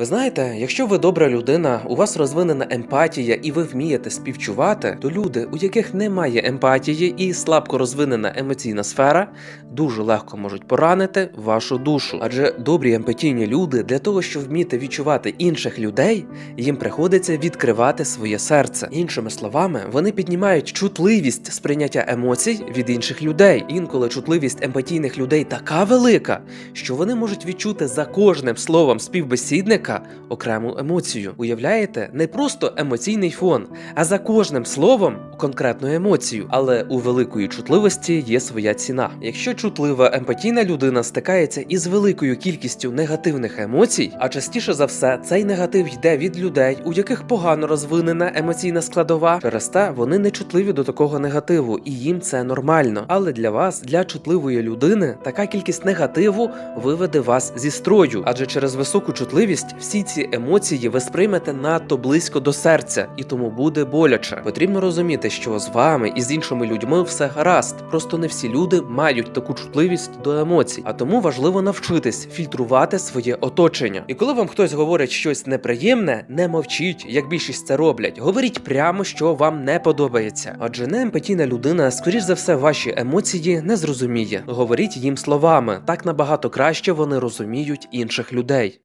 Ви знаєте, якщо ви добра людина, у вас розвинена емпатія і ви вмієте співчувати, то люди, у яких немає емпатії і слабко розвинена емоційна сфера, дуже легко можуть поранити вашу душу. Адже добрі емпатійні люди для того, щоб вміти відчувати інших людей, їм приходиться відкривати своє серце. Іншими словами, вони піднімають чутливість сприйняття емоцій від інших людей. Інколи чутливість емпатійних людей така велика, що вони можуть відчути за кожним словом співбесідника окрему емоцію. Уявляєте, не просто емоційний фон, а за кожним словом конкретну емоцію. Але у великої чутливості є своя ціна. Якщо чутлива емпатійна людина стикається із великою кількістю негативних емоцій, а частіше за все цей негатив йде від людей, у яких погано розвинена емоційна складова, через те вони не чутливі до такого негативу, і їм це нормально. Але для вас, для чутливої людини, така кількість негативу виведе вас зі строю, адже через високу чутливість всі ці емоції ви сприймете надто близько до серця, і тому буде боляче. Потрібно розуміти, що з вами і з іншими людьми все гаразд. Просто не всі люди мають таку чутливість до емоцій, а тому важливо навчитись фільтрувати своє оточення. І коли вам хтось говорить щось неприємне, не мовчіть, як більшість це роблять. Говоріть прямо, що вам не подобається. Адже неемпатійна людина, скоріш за все, ваші емоції не зрозуміє. Говоріть їм словами, так набагато краще вони розуміють інших людей.